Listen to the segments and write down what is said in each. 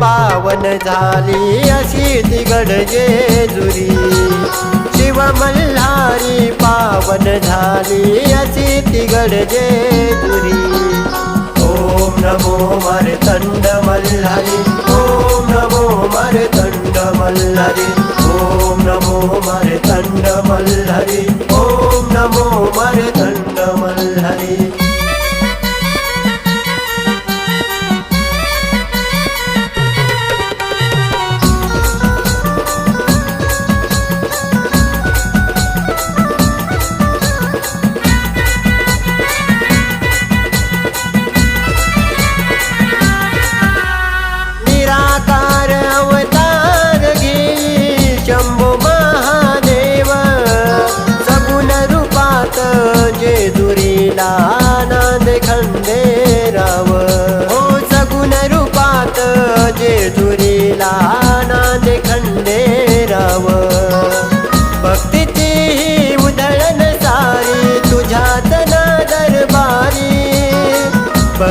पावन झाली अशी ती जेजुरी. शिव मल्हारी पावन झाली अशी ती जेजुरी. ओम नमो मरतंड मल्हारी ओम नमो मरतंड मल्हारी ओम नमो मरतंड मल्हारी ओम नमो मर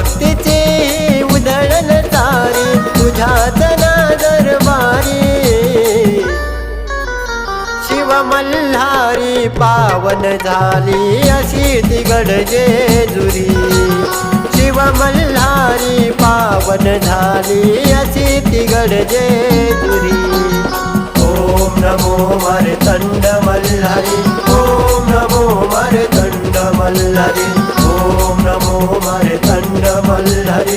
भक्तीचे उधळण तारे तुझ्यात ना दरबारी शिव मल्हारी पावन झाली अशी ती जेजुरी. शिवमल्हारी शिव मल्हारी पावन झाली अशी ती जेजुरी. ओम नमो मरतंड मल्हारी ओम नमो मरतंड मल्हारी ओम नमो मरतंड मल्हारी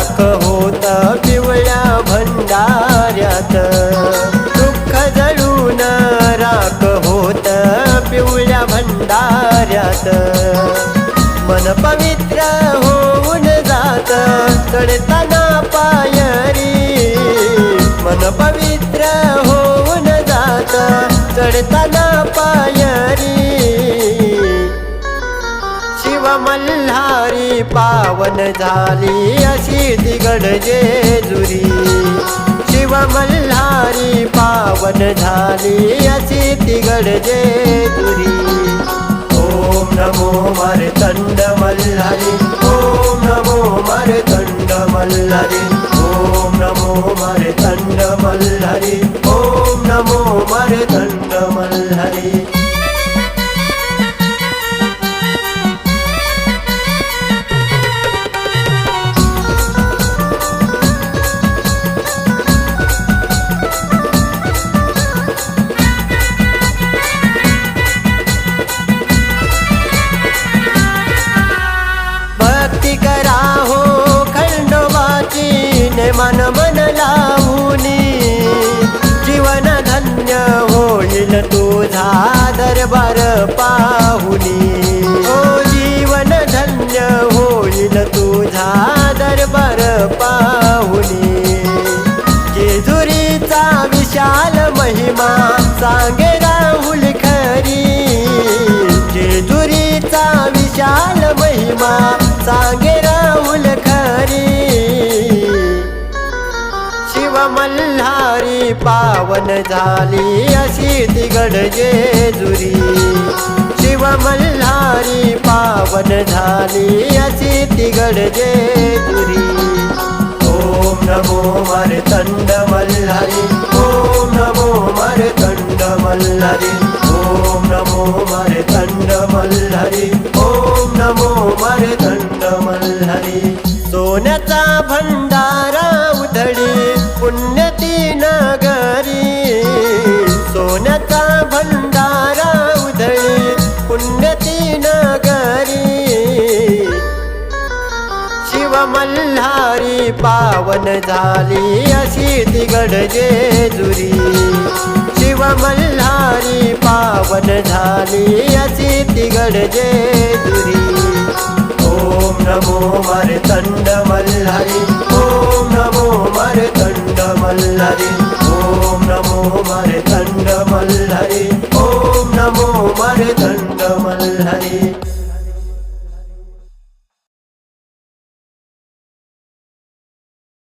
राख होता पिवळ्या भंडाऱ्यात. दुःख जळून राख होत पिवळ्या भंडाऱ्यात. मन पवित्र होऊन जात चढताना पायरी. मन पवित्र होऊन जात चढताना पायरी. मल्हारी पावन झाली अशी दिगड जेजुरी. शिव मल्हारी पावन झाली अशी तिगड जेजुरी. ओम नमो मरतंड मल्हारी ओम नमो मरतंड मल्हारी ओम नमो मरतंड मल्हारी. मा सांगे राहुल खरी. जेजुरीचा विशाल महिमा सांगे राहुल खरी. शिव मल्हारी पावन झाली अशी तिगड जेजुरी. शिव मल्हारी पावन झाली अशी तिगड जेजुरी. ओम नमो मरतंड मरतंड मल्हारी ओम नमो मरतंड मल्हारी ओम नमो मरतंड मल्हारी सोन्याचा भंडारा मल्हारी पावन झाली अशी ती जेजुरी. शिव मल्हारी पावन झाली अशी ती जेजुरी. ओम नमो मरतंड मल्हारी ओम नमो मरतंड मल्हारी ओम नमो मरतंड मल्हारी ओम नमो मरतंड मल्हारी.